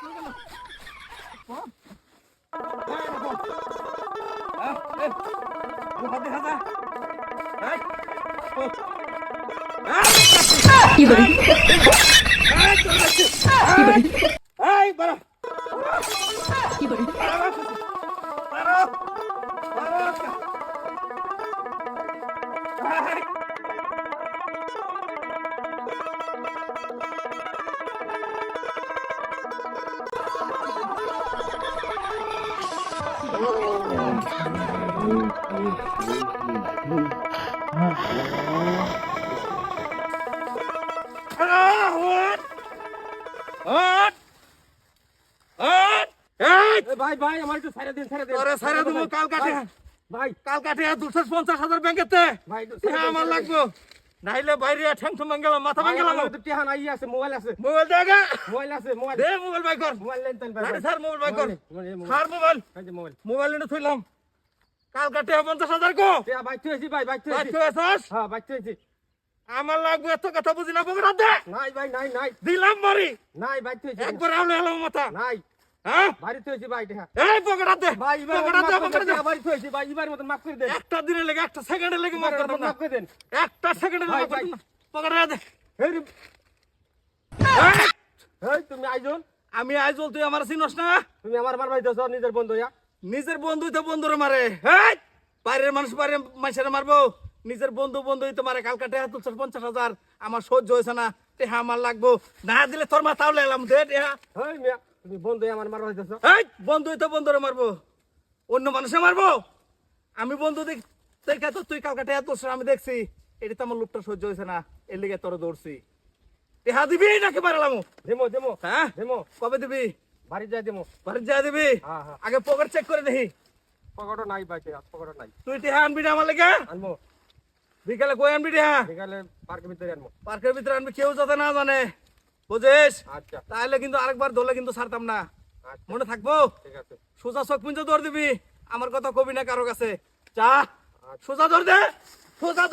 কি করে কি করে এই বাবা কি করে বাবা বাবা ভাই ভাই আমার একটু ছেড়ে দিন ছেড়ে দিন। তোরে ছেড়ে দেবো কাল কাটে ভাই কাল কাটে দুশো পঞ্চাশ হাজার ব্যাংকেতে ভাই হ্যাঁ আমার লাগবো। নাইলে বাইরে ঠ্যাং ঠুং গেলাম মাথা ভাই, ভাঙ আমার গেলাম তো টিহা আছে মোবাইল আছে। মোবাইল দেখা মোবাইল আছে মোবাইল। দে মোবাইল বাই কর। মোবাইল লেন তেন গাড়ি স্যার মোবাইল বাই কর। Sir mobile mobile. মোবাইল। এনে থইলাম। কাল কাটে পঞ্চাশ হাজার কো। টিহা বাইক থইছি ভাই বাইক বাই থইছি তুই আসাস হ্যাঁ বাইক থইছি আমার লাগবে এত কথা বুঝি না পকেট দে। নাই ভাই নাই নাই। দিলাম মারি নাই বাইক থইছি একবার আউলে এলাম মাথা। নাই। হ্যাঁ? একটা দিনে লেগে একটা সেকেন্ডে লেগে মাফ করে দেন একটা সেকেন্ডে পকেট দে। তুমি আইজন আমি আইজল তুই আমার চিনস না? তুমি আমার মার ভাই নিজের বন্ধু ইয়া নিজের বন্ধু তো বন্ধুরে মারে! বাইরের মানুষ বাইরে মানুষের মারবো। নিজের বন্ধু বন্ধুই তো মারে। কালকা টেহা তুলছে পঞ্চাশ হাজার। আমার সহ্য হয়েছে না। টেহা আমার লাগবো। না দিলে তোর মা তাহলে এলাম দে টেহা। হেই মিয়া। তুমি বন্ধু আমার মার ভাই এই বন্ধুই তো বন্ধুরে মারবো। অন্য মানুষে মারবো? আমি বন্ধু দেখ তো তুই কালকা টেহা তুলছে আমি দেখছি। এটা তো আমার লোকটা সহ্য হয়েছে না এর লিগে তোর দৌড়ছি টেহা দিবি নাকি পারলাম দেমো দেমো হ্যাঁ? দেমো। কবে দিবি? বাড়ি যাই দেমো। বাড়ি যা দিবি। আগে পকেট চেক করে দেখি। পকেটও নাই টিহা পকেটও নাই। তুই টেহা আনবি না আমার লেগে? আনব। বিকালে কই আনবি টেহা? বিকালে পার্কের ভিতরে আনব। পার্কের ভিতরে আনবি কেউ যাতে না জানে। বুঝিস? আচ্ছা। তাহলে কিন্তু আরেকবার ধরলে কিন্তু ছাড়তাম না। আচ্ছা। মনে থাকব? সোজা চোখ পুঞ্জ দৌড় দিবি। আমার কথা কবি না কারও কাছে। চা সোজা ধর দে। সোজা